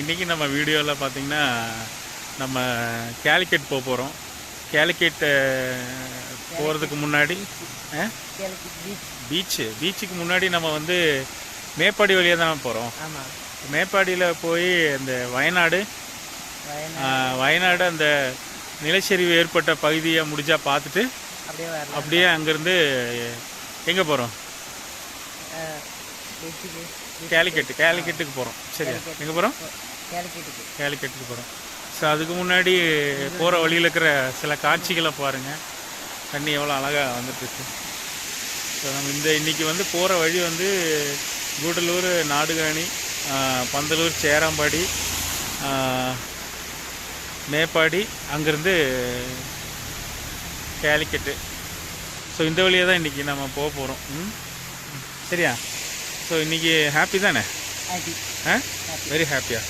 இன்றைக்கி நம்ம வீடியோவில் பார்த்தீங்கன்னா நம்ம கேலிக்கெட் போக போகிறோம் கேலிக்கெட் போகிறதுக்கு முன்னாடி? பீச்சு பீச்சுக்கு முன்னாடி நம்ம வந்து மேப்பாடி வழியாக தான் போகிறோம் மேப்பாடியில் போய் இந்த வயநாடு வயநாடு. அந்த நிலச்சரிவு ஏற்பட்ட பகுதியை முடிஞ்சா பார்த்துட்டு அப்படியே அங்கேருந்து எங்கே போகிறோம் கேலிக்கெட்டு கேலிக்கெட்டுக்கு போகிறோம் சரியா? எங்கே போகிறோம் கேலிக்கெட்டுக்கு. கேலிக்கெட்டுக்கு போகிறோம் ஸோ அதுக்கு முன்னாடி போகிற வழியில் இருக்கிற சில காட்சிகளை பாருங்கள் தண்ணி எவ்வளோ அழகாக வந்துட்டுருக்கு. ஸோ நம்ம இந்த இன்னைக்கு வந்து போகிற வழி வந்து கூடலூர் நாடுகாணி பந்தலூர் சேராம்பாடி மேப்பாடி அங்கேருந்து கேலிக்கெட்டு. ஸோ இந்த வழியாக தான் இன்றைக்கி நம்ம போக போகிறோம் ம்? சரியா? ஸோ இன்றைக்கி ஹாப்பி தானே? ஆ? வெரி ஹாப்பியா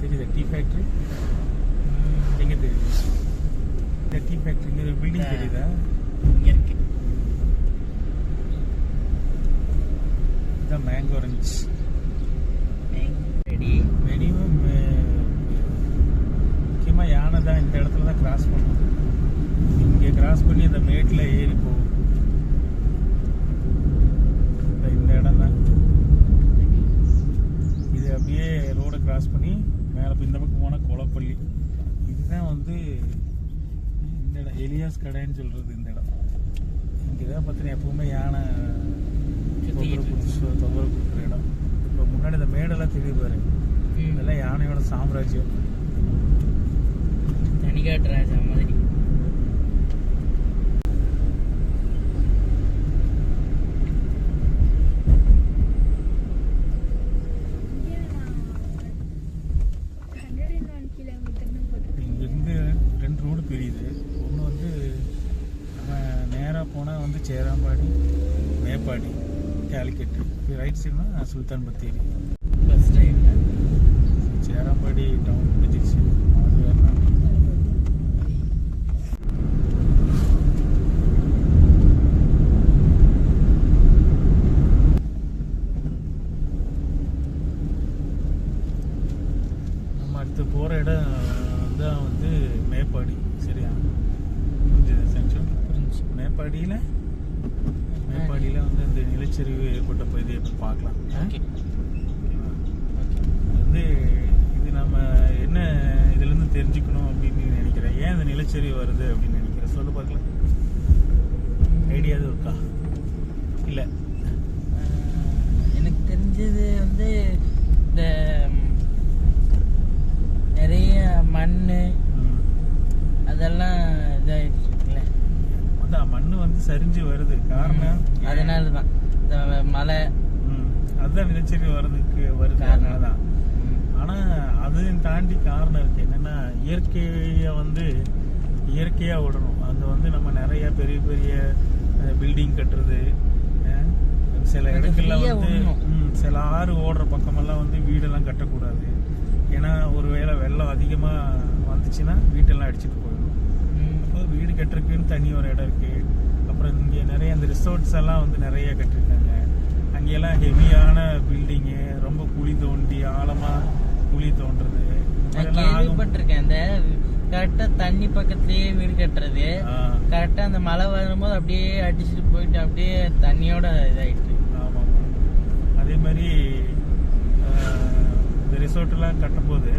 தெரியுதா டீ ஃபேக்ட்ரி எங்கே தெரியுது இந்த டீ ஃபேக்ட்ரி இங்கே ஒரு பில்டிங் தெரியுதா இங்கே இருக்கு இதுதான் மேங்கோ ஆரஞ்ச் ரெடி மினிமம் முக்கியமாக யானை தான் இந்த இடத்துல தான் கிராஸ் பண்ணும் இங்கே கிராஸ் பண்ணி அந்த மேட்டில் ஏறி போகும் இந்த- இந்த இடம் தான் இது அப்படியே ரோடை கிராஸ் பண்ணி மேலே இந்த பக்கம் போனால் கொலப்பள்ளி. இதுதான் வந்து இந்த இடம். எலியாஸ் கடைன்னு சொல்கிறது இந்த இடம். இங்கே தான் பார்த்தீங்கன்னா எப்பவுமே யானை தொந்தரவு கொடுத்து- தொந்தரவு கொடுக்குற இடம். இப்போ முன்னாடி இந்த மேடெல்லாம் தெரியுது பாரு. இதெல்லாம் யானையோட சாம்ராஜ்யம். தனிகாட்டு ராஜா மாதிரி. இங்கேருந்து ரெண்டு ரோடு பிரியுது. ஒன்று வந்து நம்ம நேராக போனால் வந்து Cherambadi Meppadi கேலிக்கெட்டு. Right சைடுனா Sultan Bathery. First time Cherambadi town முடிஞ்சிச்சு அது வரலாம் நம்ம அடுத்து போகிற இடம் தான் வந்து மேப்பாடி சரியா புரிஞ்சுது செஞ்சோம் புரிஞ்சு மேப்பாடியில் மேப்பாடியில் வந்து இந்த நிலச்சரிவு ஏற்பட்ட பகுதியை பார்க்கலாம்? வந்து இது நம்ம என்ன இதுலேருந்து தெரிஞ்சுக்கணும் அப்படின்னு நினைக்கிறேன் ஏன் இந்த நிலச்சரிவு வருது அப்படின்னு நினைக்கிறேன் சொல்லு பார்க்கலாம். ஐடியா எதுவும் இருக்கா? இல்லை. எனக்கு தெரிஞ்சது வந்து இந்த நிறைய மண் அதெல்லாம் இதாகிடுச்சுங்களே அதான் மண் வந்து சரிஞ்சு வருது. காரணம்? அதனால தான் இந்த மழை. அதுதான் நிலச்சரிவு வர்றதுக்கு வருது. அதனால தான் ஆனால் அதையும் தாண்டி காரணம் இருக்குது என்னென்னா இயற்கையை வந்து இயற்கையாக விடணும். அங்கே வந்து நம்ம நிறைய பெரிய பெரிய பில்டிங் கட்டுறது சில அது இடங்கள்ல வந்து சில ஆறு ஓடுற பக்கமெல்லாம் வந்து வீடெல்லாம் கட்டக்கூடாது. ஏன்னா ஒருவேளை வெள்ளம் அதிகமாக வந்துச்சுன்னா வீட்டெல்லாம் அடிச்சிட்டு போயிடும். ம். அப்போ வீடு கட்டுறதுக்குன்னு தனி ஒரு இடம் இருக்கு அப்புறம் இங்கே நிறைய இந்த ரிசார்ட்ஸ் எல்லாம் வந்து நிறைய கட்டிருக்காங்க அங்கெல்லாம் ஹெவியான பில்டிங்கு ரொம்ப குழி தோண்டி ஆழமா குழி ஆகும். கேள்விப்பட்டிருக்கேன் அந்த கரெக்டா தண்ணி பக்கத்துலயே வீடு கட்டுறது கரெக்டா அந்த மழை வரும்போது அப்படியே அடிச்சுட்டு போயிட்டு அப்படியே தண்ணியோட இதாயிட்டு ஆமா, ஆமா. அதே மாதிரி இந்த ரிசார்ட்லாம் கட்டும்போது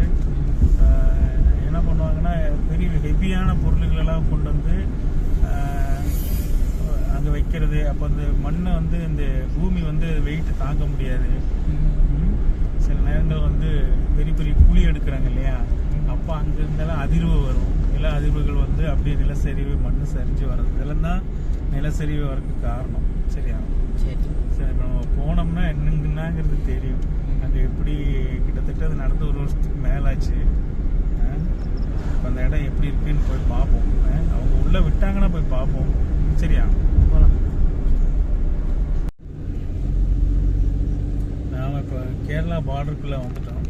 என்ன பண்ணுவாங்கன்னா பெரிய ஹெவியான பொருள்களெல்லாம் கொண்டு வந்து அங்கே வைக்கிறது. அப்போ அந்த மண்ணை வந்து இந்த பூமி வந்து வெயிட் தாங்க முடியாது. சில நேரங்கள் வந்து பெரிய பெரிய குழி எடுக்கிறாங்க இல்லையா? அப்போ அங்கே இருந்தாலும் அதிர்வு வரும். நில அதிர்வுகள் வந்து அப்படியே நிலச்சரிவு மண் சரிஞ்சு வர்றது. இதெல்லாம் தான் நிலச்சரிவு வரக்கு காரணம். சரியா? சரி சரி நம்ம போனோம்னா என்னங்கிறது தெரியும். அங்கே எப்படி கிட்டத்தட்ட அது நடந்து ஒரு வருஷத்துக்கு மேலாச்சு. அந்த இடம் எப்படி இருக்குன்னு போய் பார்ப்போம். அவங்க உள்ளே விட்டாங்கன்னா போய் பார்ப்போம். சரியா? போலாம். கேரளா பார்டருக்குள்ளே வந்துட்டோம்.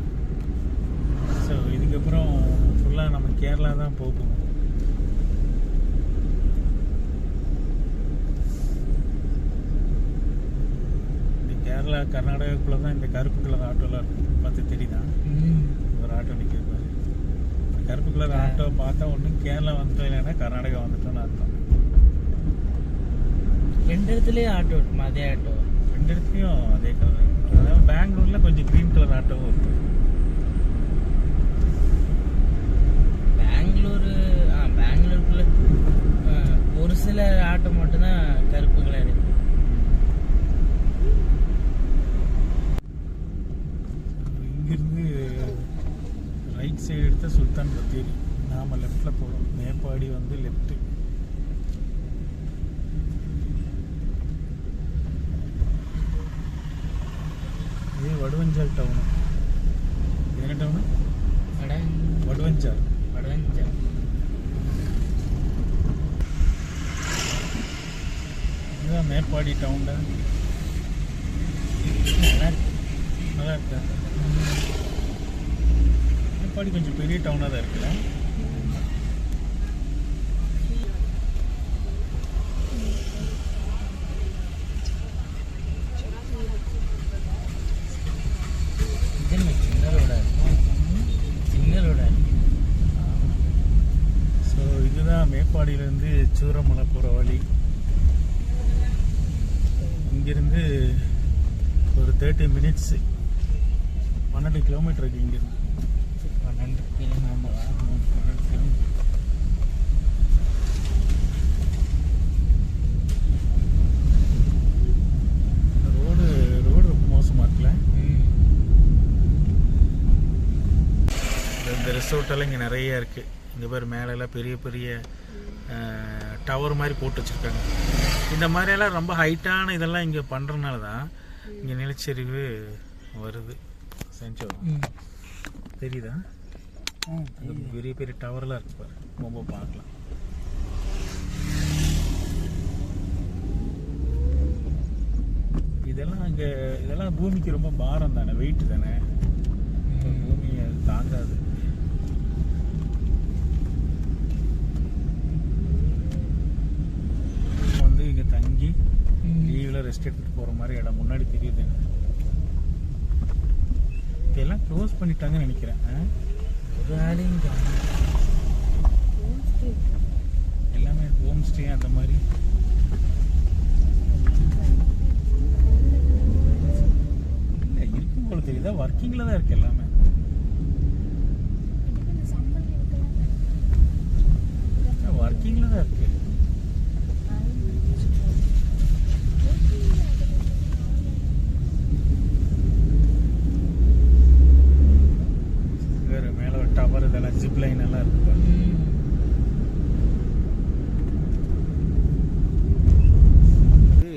ஸோ இதுக்கப்புறம் ஃபுல்லாக நம்ம கேரளா தான் போகும் கேரளா கர்நாடகாக்குள்ளே தான் இந்த கருப்பு கலர் ஆட்டோலாம் இருக்கும் பார்த்து தெரியுதா? ம். ஒரு ஆட்டோ இந்த கருப்பு கலர் ஆட்டோ பார்த்தா ஒன்று கேரளா வந்துட்டோம் இல்லைன்னா கர்நாடகா வந்துட்டோம்னு அர்த்தம். ரெண்டு இடத்துலயே ஆட்டோ இருக்குமா? அதே ஆட்டோ ரெண்டு இடத்துலையும் அதே கலர் அதாவது பெங்களூரில் கொஞ்சம் க்ரீன் கலர் ஆட்டோவும் இருக்கு. பெங்களூரு ஆ பெங்களூருக்குள்ள ஒரு சில ஆட்டோ மட்டும்தான் கருப்பு கலர் இருக்கு இங்கிருந்து ரைட் சைடு எடுத்த சுல்தான் பத்தேரி நாம லெஃப்டில் போகிறோம் மேப்பாடி வந்து லெஃப்ட்டு டவுனு என்ன டவுனு அட வடுவஞ்சால் வடவஞ்சா இதுதான் மேப்பாடி டவுன்ல நல்லா இருக்கா மேப்பாடி கொஞ்சம் பெரிய டவுனாக தான் இருக்குல்ல இதுதான் மேப்பாடியிலேருந்து சூரமலை போகிற வழி இங்கிருந்து ஒரு தேர்ட்டி மினிட்ஸு பன்னெண்டு கிலோமீட்டர் இருக்கு இங்கிருந்து. பன்னெண்டு பன்னெண்டு கிலோமீட்டர் ரோடு ரோடு ரொம்ப மோசமாக இருக்குல்ல? இந்த- இந்த ரிசோர்ட் எல்லாம் இங்கே நிறைய இருக்கு. இங்கே பேர் மேலெல்லாம் பெரிய பெரிய டவர் மாதிரி போட்டு வச்சுருக்காங்க. இந்த மாதிரியெல்லாம் ரொம்ப ஹைட்டான இதெல்லாம் இங்கே பண்ணுறதுனால தான் இங்கே நிலச்சரிவு வருது. செஞ்சோ தெரியுதா? அங்க பெரிய பெரிய டவர்லாம் இருக்கு பாரு. ரொம்ப பார்க்கலாம். இதெல்லாம் இங்கே இதெல்லாம் பூமிக்கு ரொம்ப பாரம் தானே வெயிட் தானே? இப்ப ம். பூமி அது தாங்காது வந்து இங்க தங்கி ம். லீவில் ரெஸ்ட் எடுத்துட்டு போகிற மாதிரி இடம். முன்னாடி தெரியுது. இதெல்லாம் க்ளோஸ் பண்ணிட்டாங்கன்னு நினைக்கிறேன். ஒரு எல்லாமே ஹோம் ஸ்டே அந்த மாதிரி. இருக்கும் போல தெரியுதா? ஒர்க்கிங்கில் தான் இருக்கு எல்லாமே ஒர்க்கிங்ல தான் இருக்கு வேற மேல ஒரு டவர் இதெல்லாம் ஜிப் லைன் எல்லாம் இருக்கு பாரு. ம். இது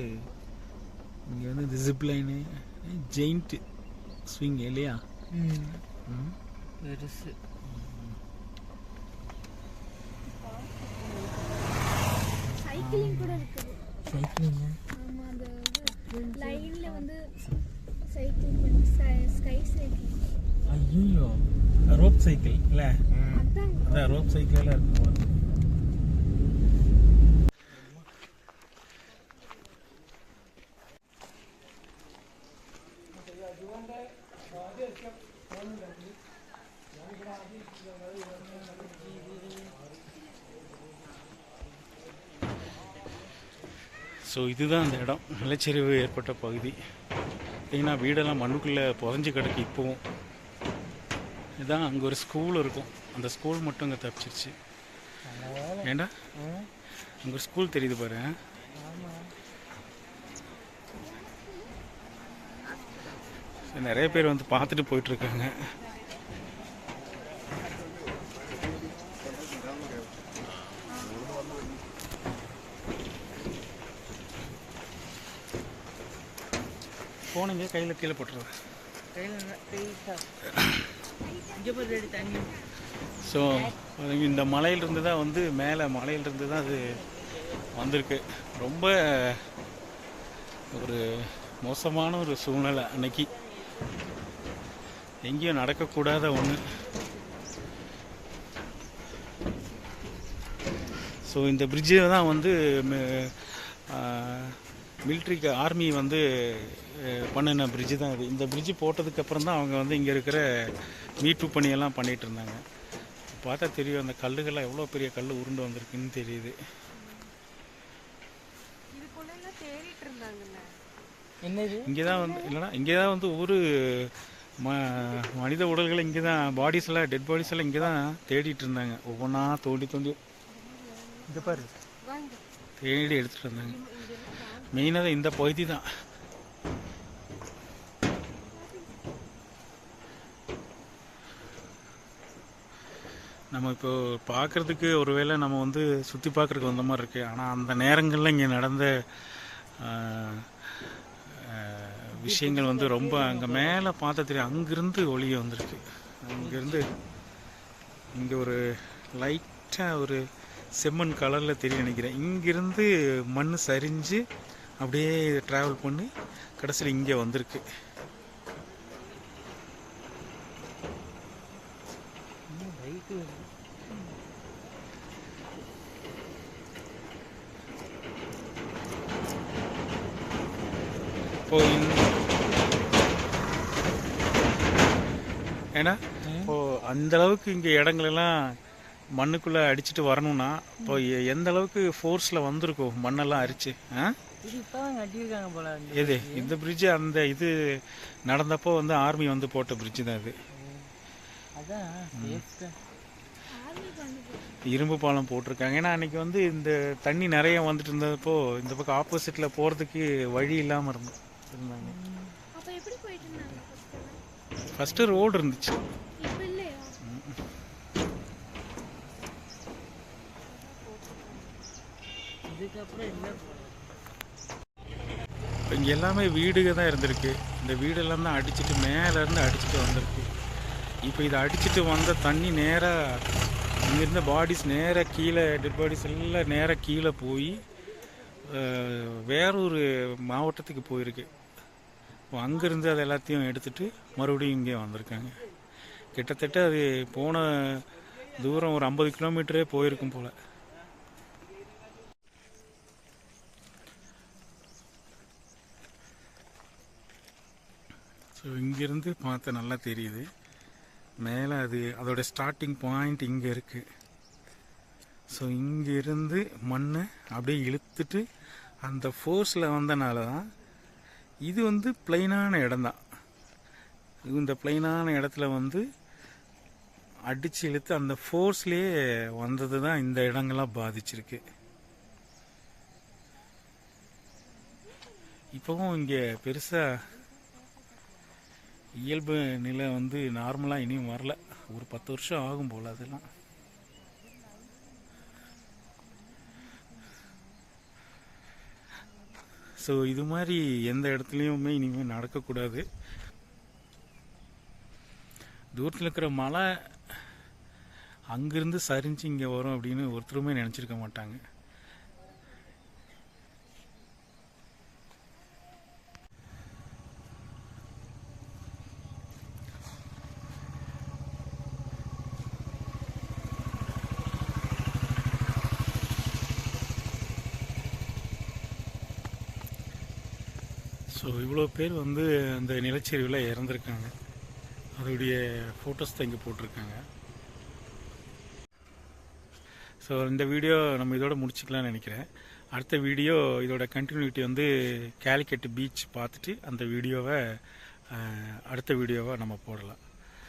இங்க வந்து இந்த ஜிப் லைனு ஜெயிண்ட் ஸ்விங் இல்லையா. பெருசு சைக்கிளிங் கூட இருக்குது. சைக்கிளிங்க ஆமா அந்த லைன்ல வந்து சைக்கிளிங் பண்ணி ஸ்கை சைக்கிளிங் ஐயோ ரோப் சைக்கிள் இல்ல அதான் ரோப் சைக்கிள் எல்லாம் இதுதான் அந்த இடம். நிலச்சரிவு ஏற்பட்ட பகுதி. ஏன்னா வீடெல்லாம் மண்ணுக்குள்ளே புதஞ்சி கிடக்கு இப்போவும். இதான் அங்கே ஒரு ஸ்கூல் இருக்கும். அந்த ஸ்கூல் மட்டும் அங்கே தப்பிச்சிருச்சு. ஏண்டா? அங்கே ஒரு ஸ்கூல் தெரியுது பாரு. நிறைய பேர் வந்து பார்த்துட்டு போயிட்டுருக்காங்க போனீங்க கையில் கீழே போட்டுருவேன் ஸோ இந்த மலையிலிருந்து தான் வந்து மேலே மலையிலிருந்து தான் அது வந்திருக்கு. ரொம்ப ஒரு மோசமான ஒரு சூழ்நிலை அன்னைக்கு. எங்கேயும் நடக்கக்கூடாத ஒன்று ஸோ இந்த பிரிட்ஜு தான் வந்து மிலிட்ரிக்கு ஆர்மி வந்து பண்ணின பிரிட்ஜு தான் இது. இந்த பிரிட்ஜு போட்டதுக்கப்புறம் தான் அவங்க வந்து இங்கே இருக்கிற மீட்பு பணியெல்லாம் பண்ணிகிட்டு இருந்தாங்க. பார்த்தா தெரியும் அந்த கல்லுகள்லாம் எவ்வளோ பெரிய கல் உருண்டு வந்திருக்குன்னு தெரியுது. இங்கே தான் வந்து இல்லைனா இங்கே தான் வந்து ஒரு ம மனித உடல்களை இங்கே தான் பாடிஸ் எல்லாம் டெட் பாடிஸ் எல்லாம் இங்கே தான் தேடிட்டு இருந்தாங்க. ஒவ்வொன்றா தோண்டி தோண்டி. இங்கே பாரு. வாங்க. தேடி எடுத்துட்டு இருந்தாங்க மெயினாக இந்த பகுதி தான். நம்ம இப்போ பார்க்குறதுக்கு ஒருவேளை நம்ம வந்து சுற்றி பார்க்குறதுக்கு வந்த மாதிரி இருக்குது ஆனால் அந்த நேரங்களில் இங்கே நடந்த விஷயங்கள் வந்து ரொம்ப அங்கே மேலே பார்த்தா தெரியும். அங்கேருந்து ஒளிய வந்திருக்கு. அங்கேருந்து இங்கே ஒரு லைட்டாக ஒரு செம்மண் கலரில் தெரியும் நினைக்கிறேன். இங்கேருந்து மண் சரிஞ்சு அப்படியே ட்ராவல் பண்ணி கடைசியில் இங்கே வந்திருக்கு. இப்போ ஏன்னா இப்போ அந்த அளவுக்கு இங்கே இடங்களெல்லாம் மண்ணுக்குள்ளே அடிச்சிட்டு வரணும்னா இப்போ எ- எந்த அளவுக்கு ஃபோர்ஸில் வந்திருக்கும் மண்ணெல்லாம் அரிச்சு ஆ? எது? இந்த பிரிட்ஜு அந்த இது நடந்தப்போ வந்து ஆர்மி வந்து போட்ட பிரிட்ஜு தான் இது. இரும்பு பாலம் போட்டிருக்காங்க. ஏன்னா அன்னைக்கு வந்து இந்த தண்ணி நிறைய வந்துட்டு இருந்தப்போ இந்த பக்கம் ஆப்போசிட்டில் போகிறதுக்கு வழி இல்லாமல் இருந்து இருந்தாங்க. அப்ப எப்படி போயிட்டு இருந்தாங்க ஃபர்ஸ்ட் ஃபஸ்ட்டு ரோடு இருந்துச்சு. இதுக்கப்புறம் இல்லை இப்போ இங்கே எல்லாமே வீடுக தான் இருந்திருக்கு. இந்த வீடெல்லாம் தான் அடிச்சிட்டு மேலேருந்து அடிச்சிட்டு வந்திருக்கு. இப்போ இதை அடிச்சிட்டு வந்த தண்ணி நேராக இங்கேருந்த பாடிஸ் நேராக கீழே டெட் பாடிஸ் எல்லாம் நேராக கீழே போய் வேறொரு மாவட்டத்துக்கு போயிருக்கு. இப்போ அங்கேருந்து அது எல்லாத்தையும் எடுத்துட்டு மறுபடியும் இங்கே வந்திருக்காங்க. கிட்டத்தட்ட அது போன தூரம் ஒரு ஐம்பது கிலோமீட்டரே போயிருக்கும் போல். ஸோ இங்கேருந்து பார்த்தா நல்லா தெரியுது. மேலே அது அதோட ஸ்டார்டிங் பாயிண்ட் இங்கே இருக்குது ஸோ இங்கேருந்து மண்ணை அப்படியே இழுத்துட்டு அந்த ஃபோர்ஸில் வந்தனால தான் இது வந்து பிளைனான இடம்தான் இந்த பிளைனான இடத்துல வந்து அடித்து இழுத்து அந்த ஃபோர்ஸ்லேயே வந்தது தான் இந்த இடங்கள்லாம் பாதிச்சிருக்கு. இப்போவும் இங்கே பெருசாக இயல்பு நிலை வந்து நார்மலாக இனியும் வரல. ஒரு பத்து வருஷம் ஆகும் போல் அதெல்லாம். ஸோ இது மாதிரி எந்த இடத்துலையுமே இனிமேல் நடக்கக்கூடாது. தூரத்தில் இருக்கிற மலை அங்கேருந்து சரிஞ்சு இங்கே வரும் அப்படின்னு ஒருத்தருமே நினச்சிருக்க மாட்டாங்க. ஸோ இவ்வளோ பேர் வந்து அந்த நிலச்சரிவில் இறந்துருக்காங்க. அதோடைய ஃபோட்டோஸ் தான் இங்கே போட்டிருக்காங்க. ஸோ இந்த வீடியோ நம்ம இதோட முடிச்சுக்கலாம்னு நினைக்கிறேன். அடுத்த வீடியோ இதோட கண்டினியூட்டி வந்து கேலிக்கட் பீச் பார்த்துட்டு அந்த வீடியோவை அடுத்த வீடியோவை நம்ம போடலாம்.